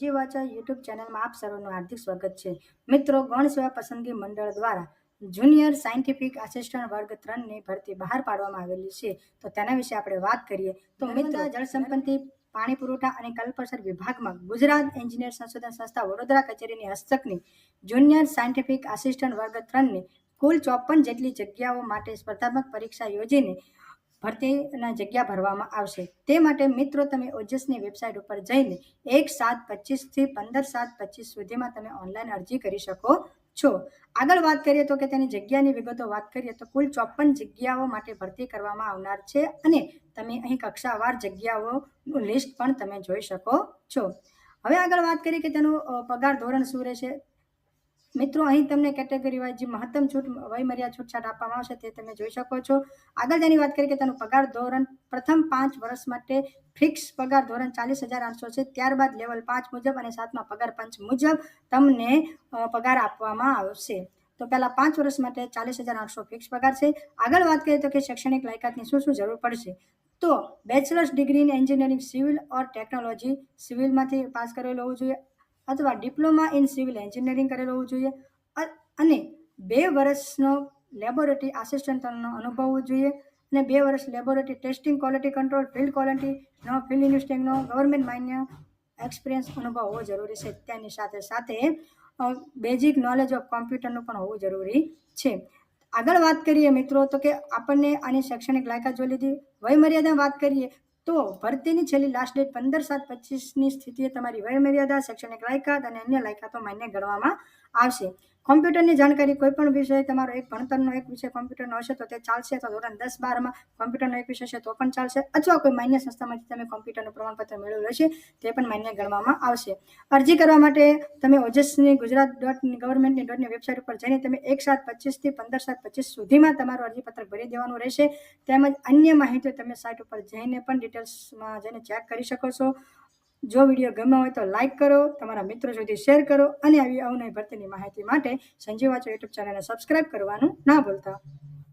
જી વાચા YouTube ચેનલમાં આપ સર્વનું હાર્દિક સ્વાગત છે. મિત્રો ગૌણ સેવા પસંદગી મંડળ દ્વારા જુનિયર સાયન્ટિફિક આસિસ્ટન્ટ વર્ગ ત્રણની ભરતી બહાર પાડવામાં આવેલી છે. તો તેના વિશે આપણે વાત કરીએ. તો મિત્રો જળ સંપત્તિ પાણી પુરવઠા અને કલ્પસર વિભાગમાં ગુજરાત એન્જિનિયર સંશોધન સંસ્થા વડોદરા કચેરીની હસ્તકની જુનિયર સાયન્ટિફિક આસિસ્ટન્ટ વર્ગ ત્રણની કુલ ચોપન જેટલી જગ્યાઓ માટે સ્પર્ધાત્મક પરીક્ષા યોજીને ભરતીના જગ્યા ભરવામાં આવશે. તે માટે મિત્રો તમે ઓજસની વેબસાઇટ ઉપર જઈને એક સાત પચીસથી પંદર સાત પચીસ સુધીમાં તમે ઓનલાઈન અરજી કરી શકો છો. આગળ વાત કરીએ તો કે તેની જગ્યાની વિગતો વાત કરીએ તો કુલ ચોપન જગ્યાઓ માટે ભરતી કરવામાં આવનાર છે અને તમે અહીં કક્ષાવાર જગ્યાઓનું લિસ્ટ પણ તમે જોઈ શકો છો. હવે આગળ વાત કરીએ કે તેનો પગાર ધોરણ શું રહેશે? મિત્રો, અહીં તમને કેટેગરી વાઇઝ જે મહત્તમ છૂટ, વયમર્યાદા છૂટછાટ આપવામાં આવશે તે તમે જોઈ શકો છો. આગળ તેની વાત કરીએ કે તેનું પગાર ધોરણ પ્રથમ પાંચ વર્ષ માટે ફિક્સ પગાર ધોરણ ચાલીસ હજાર આઠસો છે. ત્યારબાદ લેવલ પાંચ મુજબ અને સાતમા પગાર પંચ મુજબ તમને પગાર આપવામાં આવશે. તો પહેલાં પાંચ વર્ષ માટે ચાલીસ હજાર આઠસો ફિક્સ પગાર છે. આગળ વાત કરીએ તો કે શૈક્ષણિક લાયકાતની શું શું જરૂર પડશે? તો bachelors degree in engineering civil or technology સિવિલમાંથી pass કરેલો હોવું જોઈએ. અથવા ડિપ્લોમા ઇન સિવિલ એન્જિનિયરિંગ કરેલો હોવું જોઈએ. અને બે વર્ષનો લેબોરેટરી આસિસ્ટન્ટનો અનુભવ હોવો જોઈએ અને બે વર્ષ laboratory testing quality control, field ક્વોલિટીનો field ઇન્વેસ્ટિંગનો ગવર્મેન્ટ માન્ય એક્સપિરિયન્સ અનુભવ હોવો જરૂરી છે. તેની સાથે સાથે બેઝિક નોલેજ ઓફ કોમ્પ્યુટરનું પણ હોવું જરૂરી છે. આગળ વાત કરીએ મિત્રો, તો કે આપણને આની શૈક્ષણિક લાયકાત જોઈ લીધી. વયમર્યાદા વાત કરીએ તો ભરતીની છેલ્લી લાસ્ટ ડેટ પંદર સાત પચીસની સ્થિતિએ તમારી વયમર્યાદા, શૈક્ષણિક લાયકાત અને અન્ય લાયકાતો માન્ય ગણવામાં આવશે. કોમ્પ્યુટરની જાણકારી કોઈ પણ વિષય, તમારો એક ભણતરનો એક વિષય કોમ્પ્યુટરનો હશે તો તે ચાલશે. અથવા ધોરણ દસ બારમાં કોમ્પ્યુટરનો એક વિષય છે તો પણ ચાલશે. અથવા કોઈ માન્ય સંસ્થામાંથી તમે કોમ્પ્યુટરનું પ્રમાણપત્ર મેળવ્યું હશે, તે પણ માન્ય ગણવામાં આવશે. અરજી કરવા માટે તમે ઓજસની, ગુજરાત ડોટ ગવર્મેન્ટની ડોટની વેબસાઇટ ઉપર જઈને તમે એક સાત પચીસથી પંદર સાત પચીસ સુધીમાં તમારું અરજીપત્ર ભરી દેવાનું રહેશે. તેમજ અન્ય માહિતીઓ તમે સાઇટ ઉપર જઈને પણ ડિટેલ્સમાં જઈને ચેક કરી શકો છો. જો વીડિયો ગમ્યો હોય તો લાઇક કરો, તમારા મિત્રો સુધી શેર કરો અને આવી અવનવી ભરતીની માહિતી માટે સંજીવ યુટ્યુબ ચેનલને સબસ્ક્રાઇબ કરવાનું ના ભૂલતા.